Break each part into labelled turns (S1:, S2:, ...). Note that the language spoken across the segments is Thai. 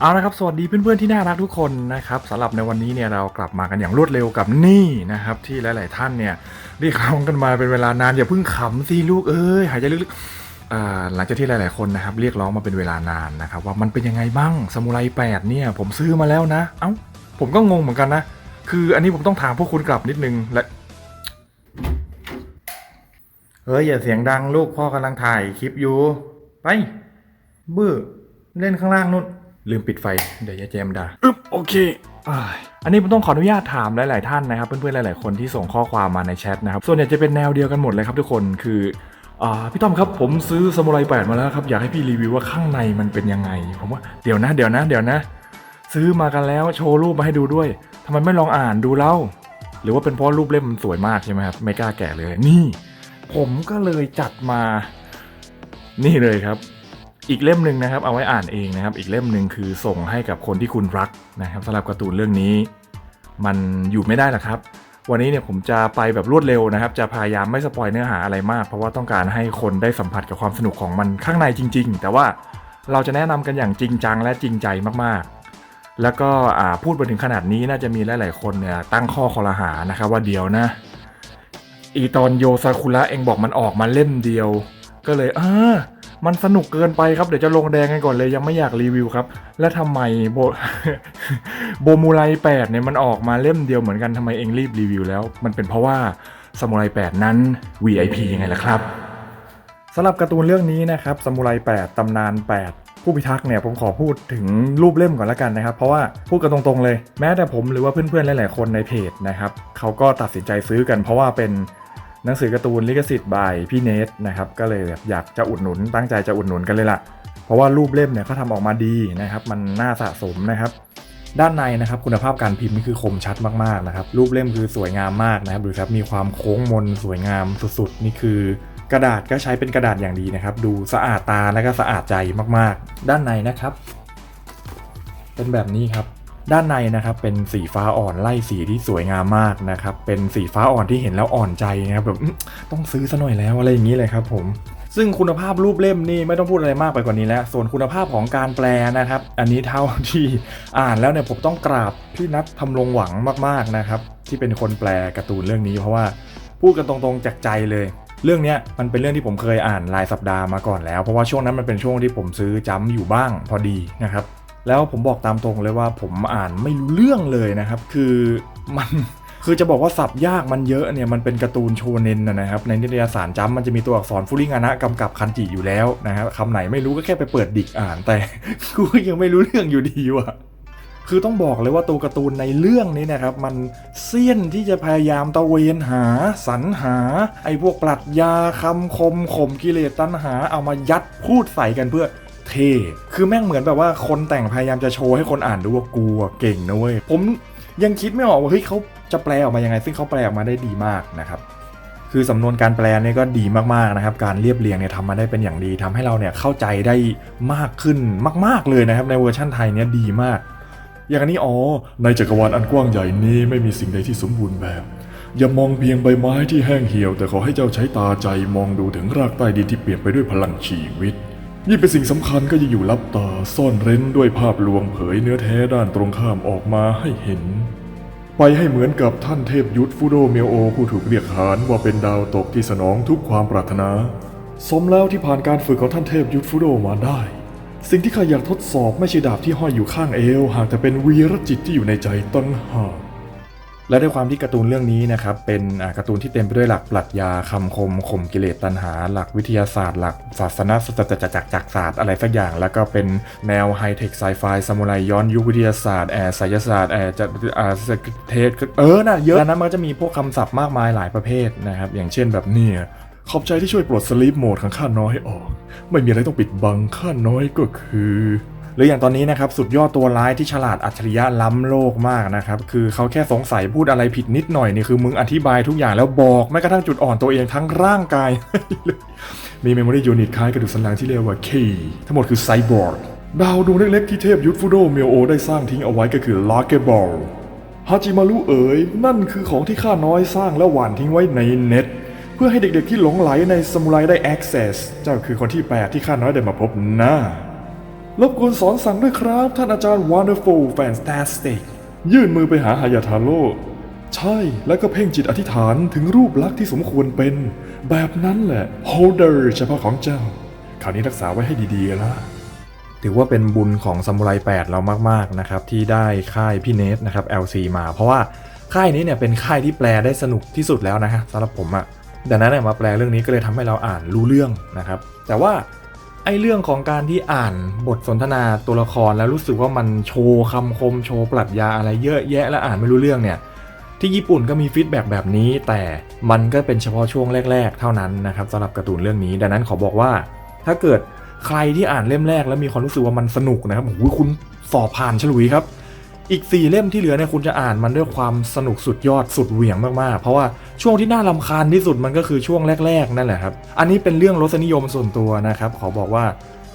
S1: เอาละครับ สวัสดีเพื่อนๆที่น่ารักทุกคนนะครับสำหรับในวันนี้เนี่ยเรากลับมากันอย่างรวดเร็วกับนี่นะครับที่หลาย ๆ ท่านเนี่ยเรียกร้องกันมาเป็นเวลานานอย่าเพิ่งขำสิลูกเอ้ยหายใจลึกๆหลังจากที่หลาย ๆ คนนะครับเรียกร้องมาเป็นเวลานานนะครับว่ามันเป็นยังไงบ้างสมุไรแปดเนี่ยผมซื้อมาแล้วนะ เอ้าผมก็งงเหมือนกันนะ คืออันนี้ผมต้องถามพวกคุณกลับนิดนึงและเฮ้ยอย่าเสียงดังลูกพ่อกำลังถ่ายคลิปอยู่ไปบื้อเล่นข้างล่างนู่น ลืมปิดไฟ เดี๋ยวยายแจมด่าอึ๊บโอเคอันนี้ผมต้องขออนุญาตถามหลาย ๆ ท่านนะครับ เพื่อน ๆ หลาย ๆ คนที่ส่งข้อความมาในแชทนะครับ ส่วนใหญ่จะเป็นแนวเดียวกันหมดเลยครับทุกคนคืออพี่ต้อมครับผมซื้อสมุไรแปดมาแล้วครับอยากให้พี่รีวิวว่าข้างในมันเป็นยังไง ผมว่าเดี๋ยวนะเดี๋ยวนะเดี๋ยวนะ ซื้อมากันแล้วโชว์รูปมาให้ดูด้วยทำไมไม่ลองอ่านดูเล่าหรือว่าเป็นเพราะรูปเล่มมันสวยมากใช่ไหมครับไม่กล้าแกะเลย นี่ ผมก็เลยจัดมา นี่เลยครับ อีกเล่มหนึ่งนะครับเอาไว้อ่านเองนะครับ อีกเล่มหนึ่งคือส่งให้กับคนที่คุณรักนะครับสำหรับการ์ตูนเรื่องนี้ มันอยู่ไม่ได้หรอกครับ วันนี้เนี่ยผมจะไปแบบรวดเร็วนะครับ จะพยายามไม่สปอยเนื้อหาอะไรมาก เพราะว่าต้องการให้คนได้สัมผัสกับความสนุกของมันข้างในจริง ๆ แต่ว่าเราจะแนะนำกันอย่างจริงจังและจริงใจมากๆ แล้วก็พูดไปถึงขนาดนี้น่าจะมีหลายๆคนเนี่ยตั้งข้อคอรหานะครับว่าเดียวนะ อีตอนโยซากุระเองบอกมันออกมาเล่มเดียว ก็เลยเออ มันสนุกเกินไปครับ เดี๋ยวจะลงแดงกันก่อนเลยยังไม่อยากรีวิวครับ และทำไมโบโบมูไรแปดเนี่ยมันออกมาเล่มเดียวเหมือนกันทำไมเองรีบรีวิวแล้ว มันเป็นเพราะว่าสมุไรแปดนั้น VIP ยังไงล่ะครับสำหรับการ์ตูนเรื่องนี้นะครับสมุไรแปดตำนาน 8 ผู้พิทักษ์เนี่ยผมขอพูดถึงรูปเล่มก่อนละกันนะครับ เพราะว่าพูดกันตรงๆเลย แม้แต่ผมหรือว่าเพื่อนๆหลายๆคนในเพจนะครับเขาก็ตัดสินใจซื้อกันเพราะว่าเป็น หนังสือการ์ตูนลิขสิทธิ์บายพี่เนทนะครับก็เลยแบบอยากจะอุดหนุน ตั้งใจจะอุดหนุนกันเลยล่ะ เพราะว่ารูปเล่มเนี่ยเขาทำออกมาดีนะครับ มันน่าสะสมนะครับ ด้านในนะครับคุณภาพการพิมพ์นี่คือคมชัดมากๆนะครับ รูปเล่มคือสวยงามมากนะครับดูครับมีความโค้งมนสวยงามสุดๆ นี่คือกระดาษก็ใช้เป็นกระดาษอย่างดีนะครับ ดูสะอาดตาและก็สะอาดใจมากๆ ด้านในนะครับ เป็นแบบนี้ครับ ด้านในนะครับเป็นสีฟ้าอ่อนไล่สีที่สวยงามมากนะครับเป็นสีฟ้าอ่อนที่เห็นแล้วอ่อนใจนะครับแบบต้องซื้อซะหน่อยแล้วอะไรอย่างนี้เลยครับผมซึ่งคุณภาพรูปเล่มนี่ไม่ต้องพูดอะไรมากไปกว่านี้แล้ว ส่วนคุณภาพของการแปลนะครับ อันนี้เท่าที่อ่านแล้วเนี่ยผมต้องกราบพี่นัททำรงหวังมากๆนะครับ ที่เป็นคนแปลการ์ตูนเรื่องนี้เพราะว่าพูดกันตรงๆจากใจเลย เรื่องนี้มันเป็นเรื่องที่ผมเคยอ่านรายสัปดาห์มาก่อนแล้ว เพราะว่าช่วงนั้นมันเป็นช่วงที่ผมซื้อจ้ำอยู่บ้างพอดีนะครับ แล้วผมบอกตามตรงเลยว่าผมอ่านไม่รู้เรื่องเลยนะครับ คือมันคือจะบอกว่าสับยากมันเยอะเนี่ยมันเป็นการ์ตูนโชเนนนะนะครับในนิตยสารจ้ำมันจะมีตัวอักษรฟุริงานะกำกับคันจิอยู่แล้วนะครับคำไหนไม่รู้ก็แค่ไปเปิดดิกอ่านแต่กูยังไม่รู้เรื่องอยู่ดีว่ะคือต้องบอกเลยว่าตัวการ์ตูนในเรื่องนี้นะครับ มันเสี้ยนที่จะพยายามตะเวนหาสรรหา ไอ้พวกปรัชญาคำคมข่มกิเลสตัณหาเอามายัดพูดใส่กันเพื่อ ท่คือแม่งเหมือนแบบว่าคนแต่งพยายามจะโชว์ให้คนอ่านดูว่ากูเก่งนะเว้ยผมยังคิดไม่ออกว่าเฮ้ยเขาจะแปลออกมายังไง ซึ่งเขาแปลออกมาได้ดีมากนะครับคือสำนวนการแปลเนี่ยก็ดีมากๆนะครับ การเรียบเรียงเนี่ยทำมาได้เป็นอย่างดีทำให้เราเนี่ยเข้าใจได้มากขึ้นมาก ๆเลยนะครับ ในเวอร์ชั่นไทยเนี่ยดีมาก อย่างนนี้อ๋อในจักรวาลอันกว้างใหญ่นี้ไม่มีสิ่งใดที่สมบูรณ์แบบ อย่ามองเพียงใบไม้ที่แห้งเหี่ยว แต่ขอให้เจ้าใช้ตาใจมองดูถึงรากใต้ดินที่เปลี่ยนไปด้วยพลังชีวิต นี่เป็นสิ่งสำคัญก็จะอยู่ลับตาซ่อนเร้นด้วยภาพลวงเผยเนื้อแท้ด้านตรงข้ามออกมาให้เห็น ไปให้เหมือนกับท่านเทพยุทธฟูโดเมโอ ผู้ถูกเรียกขานว่าเป็นดาวตกที่สนองทุกความปรารถนา สมแล้วที่ผ่านการฝึกของท่านเทพยุทธฟูโดมาได้ สิ่งที่ข้าอยากทดสอบไม่ใช่ดาบที่ห้อยอยู่ข้างเอว หากแต่เป็นวีรจิตที่อยู่ในใจตั้งหาก และด้วยความที่การ์ตูนเรื่องนี้นะครับเป็นการ์ตูนที่เต็มไปด้วยหลักปรัชญาคำคมข่มกิเลสตัณหา หลักวิทยาศาสตร์ หลักศาสนาศาสตร์จักรจักรศาสตร์อะไรสักอย่าง แล้วก็เป็นแนวไฮเทคไซไฟซามูไรย้อนยุควิทยาศาสตร์แอร์ไสยศาสตร์แอร์จะอ่าเทศเออน่ะเยอะแล้วนั้นมันก็จะมีพวกคำศัพท์มากมายหลายประเภทนะครับอย่างเช่นแบบนี่ขอบใจที่ช่วยปลดสลีปโหมดของข้าน้อยให้ออก ไม่มีอะไรต้องปิดบังข้าน้อยก็คือ หรืออย่างตอนนี้นะครับสุดยอดตัวร้ายที่ฉลาดอัจฉริยะล้ำโลกมากนะครับคือเขาแค่สงสัยพูดอะไรผิดนิดหน่อยนี่คือมึงอธิบายทุกอย่างแล้วบอกแม้กระทั่งจุดอ่อนตัวเองทั้งร่างกาย มีเมมโมรี่ยูนิตคล้ายกระดูกสันหลังที่เรียกว่า K ทั้งหมดคือไซบอร์กดาวดวงเล็กๆที่เทพยุทธฟูโดเมโอได้สร้างทิ้งเอาไว้ก็คือลาเกบอลฮาจิมารุเอ๋ยนั่นคือของที่ข้าน้อยสร้างและหว่านทิ้งไว้ในเน็ต เพื่อให้เด็กๆที่หลงไหลในสมุไรได้ access เจ้าคือคนที่แปดที่ข้าน้อยได้มาพบหน้า
S2: รบกวนสอนสั่งด้วยครับ ท่านอาจารย์ Wonderful Fantastic ยื่นมือไปหาฮายาทาโร่ใช่แล้วก็เพ่งจิตอธิษฐานถึงรูปลักษณ์ที่สมควรเป็น แบบนั้นแหละ Holder เฉพาะของเจ้าคราวนี้รักษาไว้ให้ดีๆละ
S1: ถือว่าเป็นบุญของซามูไร8เรามากๆนะครับที่ได้ค่ายพี่เนทนะครับ LC มา เพราะว่าค่ายนี้เนี่ยเป็นค่ายที่แปลได้สนุกที่สุดแล้วนะฮะสำหรับผมอะดังนั้นเนี่ยมาแปลเรื่องนี้ก็เลยทำให้เราอ่านรู้เรื่องนะครับ แต่ว่า ไอเรื่องของการที่อ่านบทสนทนาตัวละครแล้วรู้สึกว่ามันโชว์คำคมโชว์ปรัชญาอะไรเยอะแยะแล้วอ่านไม่รู้เรื่องเนี่ยที่ญี่ปุ่นก็มีฟีดแบ็กแบบนี้ แต่มันก็เป็นเฉพาะช่วงแรก ๆ เท่านั้นนะครับสำหรับการ์ตูนเรื่องนี้ ดังนั้นขอบอกว่า ถ้าเกิดใครที่อ่านเล่มแรกแล้วมีความรู้สึกว่ามันสนุกนะครับโอ้โหคุณสอบผ่านฉลุยครับ อีก 4 เล่มที่เหลือเนี่ยคุณจะอ่านมันด้วยความสนุกสุดยอดสุดเหวี่ยงมากๆ เพราะว่าช่วงที่น่าลำคาญที่สุดมันก็คือช่วงแรก ๆ นั่นแหละครับ อันนี้เป็นเรื่องรสนิยมส่วนตัวนะครับ ขอบอกว่า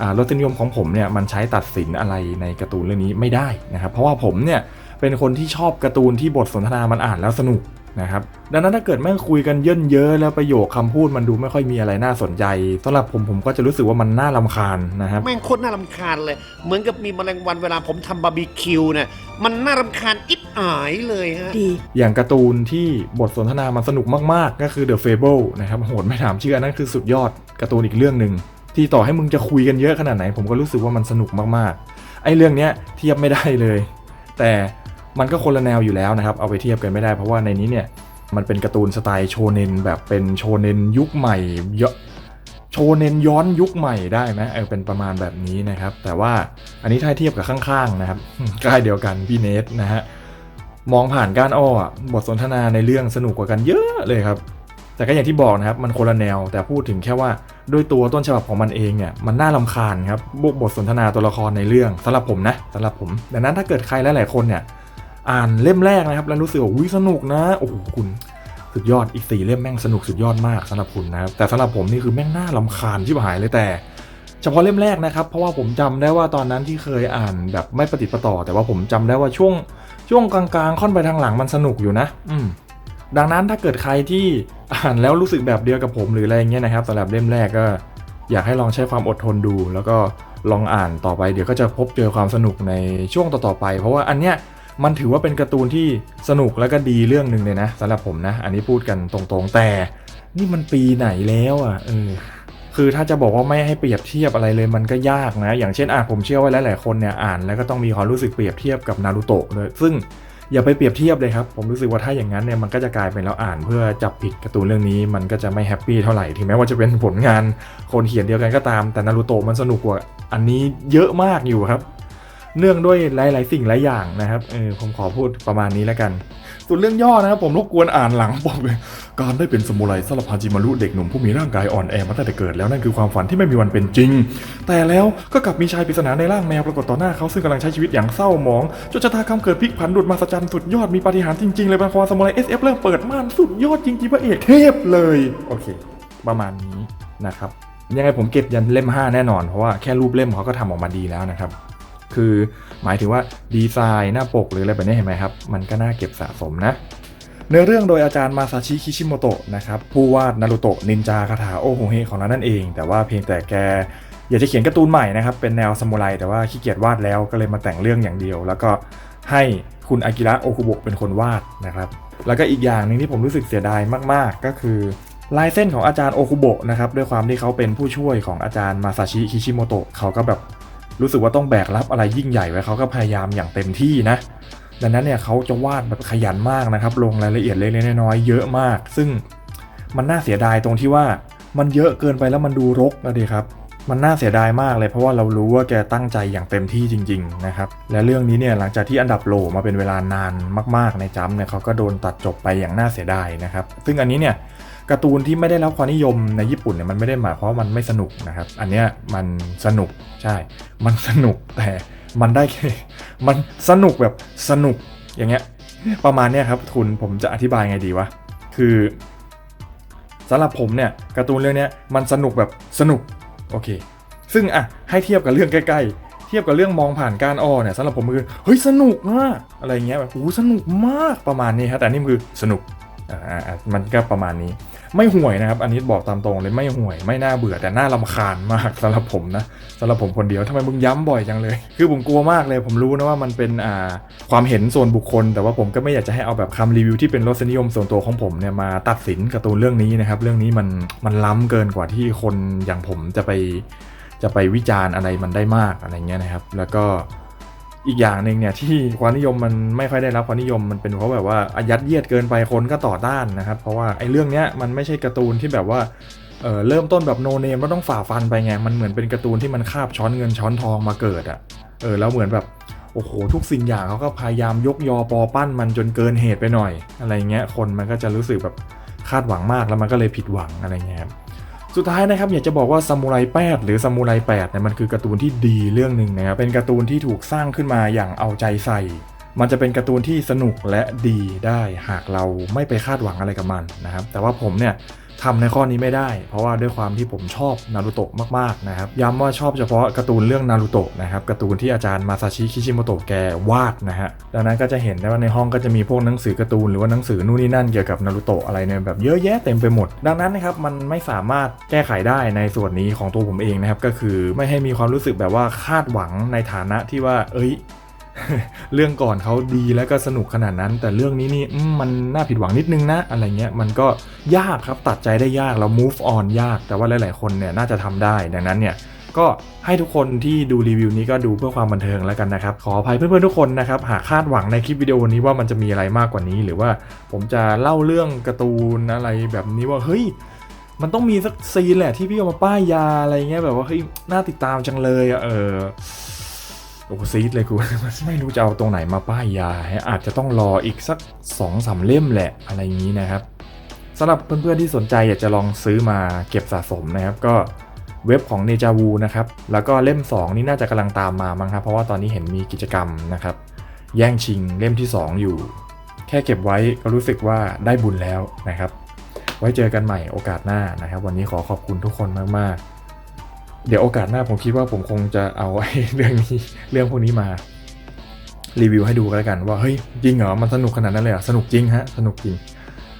S1: อ่ารสนิยมของผมเนี่ยมันใช้ตัดสินอะไรในการ์ตูนเรื่องนี้ไม่ได้นะครับ เพราะว่าผมเนี่ยเป็นคนที่ชอบการ์ตูนที่บทสนทนามันอ่านแล้วสนุก นะครับดังนั้นถ้าเกิดแม่งคุยกันเยินเยอะแล้วประโยคคำพูดมันดูไม่ค่อยมีอะไรน่าสนใจสำหรับผมผมก็จะรู้สึกว่ามันน่าลำคาญนะครับ
S3: แม่งโคตรน่ารำคาญเลย เหมือนกับมีแมลงวันเวลาผมทำบาร์บีคิวเนี่ยมันน่ารำคาญอิบอายเลยฮะ
S4: ดี
S1: อย่างการ์ตูนที่บทสนทนามันสนุกมากๆ ก็คือ The Fable นะครับโหดไม่ถามชื่ออันนั้นคือสุดยอดการ์ตูนอีกเรื่องหนึ่งที่ต่อให้มึงจะคุยกันเยอะขนาดไหน ผมก็รู้สึกว่ามันสนุกมากๆไอ้เรื่องเนี้ยเทียบไม่ได้เลย แต่ มันก็คนละแนวอยู่แล้วนะครับ เอาไปเทียบกันไม่ได้ เพราะว่าในนี้เนี่ยมันเป็นการ์ตูนสไตล์โชเนนแบบเป็นโชเนนยุคใหม่เยอะโชเนนย้อนยุคใหม่ได้ไหมเออเป็นประมาณแบบนี้นะครับ แต่ว่าอันนี้ถ้าเทียบกับข้างๆนะครับใกล้เดียวกันพี่เนทนะฮะมองผ่านกานอ้อบทสนทนาในเรื่องสนุกกว่ากันเยอะเลยครับ แต่ก็อย่างที่บอกนะครับ มันคนละแนว แต่พูดถึงแค่ว่าด้วยตัวต้นฉบับของมันเองเนี่ยมันน่าลำคาญครับบวกบทสนทนาตัวละครในเรื่องสำหรับผมนะสำหรับผม ดังนั้นถ้าเกิดใครหลายๆคนเนี่ย อ่านเล่มแรกนะครับ แล้วรู้สึกว่าอุ้ยสนุกนะโอ้โหคุณสุดยอดอีกสี่เล่มแม่งสนุกสุดยอดมากสำหรับคุณนะครับแต่สำหรับผมนี่คือแม่งน่าลำคาญชิบหายเลยแต่ เฉพาะเล่มแรกนะครับ เพราะว่าผมจำได้ว่าตอนนั้นที่เคยอ่านแบบไม่ประติประต่อ แต่ว่าผมจำได้ว่าช่วงช่วงกลางๆ ค่อนไปทางหลังมันสนุกอยู่นะ อืมดังนั้นถ้าเกิดใครที่อ่านแล้วรู้สึกแบบเดียวกับผมหรืออะไรเงี้ยนะครับสำหรับเล่มแรกก็ อยากให้ลองใช้ความอดทนดู แล้วก็ลองอ่านต่อไปเดี๋ยวก็จะพบเจอความสนุกในช่วงต่อๆไป เพราะว่าอันเนี้ย มันถือว่าเป็นการ์ตูนที่สนุกแล้วก็ดีเรื่องหนึ่งเลยนะสำหรับผมนะ อันนี้พูดกันตรงๆแต่ นี่มันปีไหนแล้วอะเออคือถ้าจะบอกว่าไม่ให้เปรียบเทียบอะไรเลยมันก็ยากนะ อย่างเช่นอะผมเชื่อว่าหลายๆคนเนี่ยอ่านแล้วก็ต้องมีความรู้สึกเปรียบเทียบกับนารูโตะเลยซึ่งอย่าไปเปรียบเทียบเลยครับ ผมรู้สึกว่าถ้าอย่างนั้นเนี่ยมันก็จะกลายเป็นเราอ่านเพื่อจับผิดการ์ตูนเรื่องนี้มันก็จะไม่แฮปปี้เท่าไหร่ถึงแม้ว่าจะเป็นผลงานคนเขียนเดียวกันก็ตามแต่นารูโตะมันสนุกกว่าอันนี้เยอะมากอยู่ครับ เนื่องด้วยหลาย ๆ สิ่งหลายอย่างนะครับเออผมขอพูดประมาณนี้แล้วกัน ส่วนเรื่องย่อนะครับผมรบกวนอ่านหลังบอกเลย
S2: การได้เป็นสมุไรสลับฮาจิมารุเด็กหนุ่มผู้มีร่างกายอ่อนแอมาตั้งแต่เกิดแล้วนั่นคือความฝันที่ไม่มีวันเป็นจริง แต่แล้วก็กลับมีชายปริศนาในร่างแมวปรากฏต่อหน้าเขาซึ่งกำลังใช้ชีวิตอย่างเศร้าหมองจนชะตากรรมเกิดพลิกผันดุดมาสจันสุดยอดมีปาฏิหาริย์จริง ๆ เลยบางความสมุไรเอสเอฟเริ่มเปิดม่านสุดยอดจริงๆพระเอกเทพเลย
S1: โอเค ประมาณนี้นะครับยังไงผมเก็บยันเล่ม 5 แน่นอน เพราะว่าแค่รูปเล่มเขาก็ทำออกมาดีแล้วนะครับ คือหมายถึงว่าดีไซน์หน้าปกหรืออะไรแบบนี้เห็นไหมครับ มันก็น่าเก็บสะสมนะเนื้อเรื่องโดยอาจารย์มาซาชิคิชิโมโตะนะครับผู้วาดนารุโตะนินจาคาถาโอโฮเฮของเรานั่นเอง แต่ว่าเพียงแต่แกอยากจะเขียนการ์ตูนใหม่นะครับ เป็นแนวซามูไรแต่ว่าขี้เกียจวาดแล้วก็เลยมาแต่งเรื่องอย่างเดียว แล้วก็ให้คุณอากิระโอคุโบะเป็นคนวาดนะครับ แล้วก็อีกอย่างหนึ่งที่ผมรู้สึกเสียดายมากๆ ก็คือลายเส้นของอาจารย์โอคุโบะนะครับด้วยความที่เขาเป็นผู้ช่วยของอาจารย์มาซาชิคิชิโมโตะเขาก็แบบ รู้สึกว่าต้องแบกรับอะไรยิ่งใหญ่ไว้เขาก็พยายามอย่างเต็มที่นะ ดังนั้นเนี่ยเขาจะวาดแบบขยันมากนะครับ ลงรายละเอียดเล็กๆน้อยๆเยอะมาก ซึ่งมันน่าเสียดายตรงที่ว่ามันเยอะเกินไปแล้วมันดูรกนะดีครับ มันน่าเสียดายมากเลยเพราะว่าเรารู้ว่าแกตั้งใจอย่างเต็มที่จริง ๆ นะครับ และเรื่องนี้เนี่ยหลังจากที่อันดับโหลมาเป็นเวลานานมาก ๆ ในจัมเนี่ยเขาก็โดนตัดจบไปอย่างน่าเสียดายนะครับ ซึ่งอันนี้เนี่ยการ์ตูนที่ไม่ได้รับความนิยมในญี่ปุ่นเนี่ยมันไม่ได้หมายความว่ามันไม่สนุกนะครับ อันเนี้ยมันสนุกใช่ มันสนุกแต่มันได้แค่มันสนุกแบบสนุกอย่างเงี้ยประมาณเนี้ยครับคุณผมจะอธิบายไงดีวะคือสำหรับผมเนี่ยการ์ตูนเรื่องเนี้ยมันสนุกแบบสนุก โอเค ซึ่งอะให้เทียบกับเรื่องใกล้ๆ เทียบกับเรื่องมองผ่านการอ้อเนี่ยสำหรับผมคือเฮ้ยสนุกมากอะไรเงี้ยแบบโอ้สนุกมากประมาณนี้ครับแต่นี่คือสนุก มันก็ประมาณนี้ ไม่ห่วยนะครับ อันนี้บอกตามตรงเลยไม่ห่วยไม่น่าเบื่อแต่น่าลำคาญมากสำหรับผมนะสำหรับผมคนเดียวทำไมมึงย้ำบ่อยจังเลย คือผมกลัวมากเลย ผมรู้นะว่ามันเป็นอ่าความเห็นส่วนบุคคล แต่ว่าผมก็ไม่อยากจะให้เอาแบบคำรีวิวที่เป็นรสนิยมส่วนตัวของผมเนี่ยมาตัดสินการ์ตูนเรื่องนี้นะครับ เรื่องนี้มันมันล้ำเกินกว่าที่คนอย่างผมจะไปจะไปวิจารณ์อะไรมันได้มากอะไรเงี้ยนะครับ แล้วก็ อีกอย่างหนึ่งเนี่ยที่ความนิยมมันไม่ค่อยได้รับความนิยมมันเป็นเพราะแบบว่าอายัดเยียดเกินไปคนก็ต่อต้านนะครับ เพราะว่าไอ้เรื่องเนี้ยมันไม่ใช่การ์ตูนที่แบบว่าเออเริ่มต้นแบบโนเนมแล้วต้องฝ่าฟันไปไงมันเหมือนเป็นการ์ตูนที่มันคาบช้อนเงินช้อนทองมาเกิดอะ่ะเออแล้วเหมือนแบบโอ้โหทุกสิ่งอย่างเขาก็พยายามยกยอปอปั้นมันจนเกินเหตุไปหน่อย อะไรเงี้ยคนมันก็จะรู้สึกแบบคาดหวังมากแล้วมันก็เลยผิดหวังอะไรเงี้ยครับ สุดท้ายนะครับอยากจะบอกว่าซามูไรแปดหรือซามูไรแปดเนี่ยมันคือการ์ตูนที่ดีเรื่องหนึ่งนะครับเป็นการ์ตูนที่ถูกสร้างขึ้นมาอย่างเอาใจใส่ มันจะเป็นการ์ตูนที่สนุกและดีได้หากเราไม่ไปคาดหวังอะไรกับมันนะครับแต่ว่าผมเนี่ย ทำในข้อนี้ไม่ได้ เพราะว่าด้วยความที่ผมชอบนารูโตะมากๆนะครับย้ำว่าชอบเฉพาะการ์ตูนเรื่องนารูโตะนะครับการ์ตูนที่อาจารย์มาซาชิคิชิโมโตะแกวาดนะฮะดังนั้นก็จะเห็นได้ว่าในห้องก็จะมีพวกหนังสือการ์ตูนหรือว่าหนังสือนู่นนี่นั่นเกี่ยวกับนารูโตะอะไรเนี่ยแบบเยอะแยะเต็มไปหมด ดังนั้นนะครับมันไม่สามารถแก้ไขได้ในส่วนนี้ของตัวผมเองนะครับก็คือไม่ให้มีความรู้สึกแบบว่าคาดหวังในฐานะที่ว่า เอ้ย เรื่องก่อนเขาดีแล้วก็สนุกขนาดนั้น แต่เรื่องนี้นี่มันน่าผิดหวังนิดนึงนะ อะไรเงี้ยมันก็ยากครับตัดใจได้ยากเรา move on ยาก แต่ว่าหลาย ๆ คนเนี่ยน่าจะทำได้ ดังนั้นเนี่ยก็ให้ทุกคนที่ดูรีวิวนี้ก็ดูเพื่อความบันเทิงแล้วกันนะครับ ขออภัยเพื่อนๆทุกคนนะครับ หากคาดหวังในคลิปวิดีโอนี้ว่ามันจะมีอะไรมากกว่านี้ หรือว่าผมจะเล่าเรื่องการ์ตูนอะไรแบบนี้ว่าเฮ้ยมันต้องมีสักซีนแหละที่พี่เอามาป้ายยาอะไรเงี้ยแบบว่าเฮ้ยน่าติดตามจังเลยเออ โอ้ซีดเลยกูไม่รู้จะเอาตรงไหนมาป้ายยา อาจจะต้องรออีกสัก2อสาเล่มแหละอะไรอย่างนี้นะครับสำหรับเพื่อนๆที่สนใจอยากจะลองซื้อมาเก็บสะสมนะครับ ก็เว็บของเนจาวูนะครับ แล้วก็เล่ม 2 นี่น่าจะกำลังตามมามั้งครับ เพราะว่าตอนนี้เห็นมีกิจกรรมนะครับ แย่งชิงเล่มที่ 2 อยู่ แค่เก็บไว้ก็รู้สึกว่าได้บุญแล้วนะครับ ไว้เจอกันใหม่โอกาสหน้านะครับ วันนี้ขอขอบคุณทุกคนมากๆ เดี๋ยวโอกาสหน้าผมคิดว่าผมคงจะเอาไอ้เรื่องนี้เรื่องพวกนี้มา รีวิวให้ดูกันแล้วกัน ว่าเฮ้ยจริงเหรอมันสนุกขนาดนั้นเลยเหรอสนุกจริงฮะสนุกจริง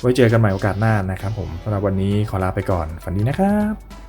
S1: ไว้เจอกันใหม่โอกาสหน้านะครับผมสำหรับวันนี้ขอลาไปก่อนฝันดีนะครับ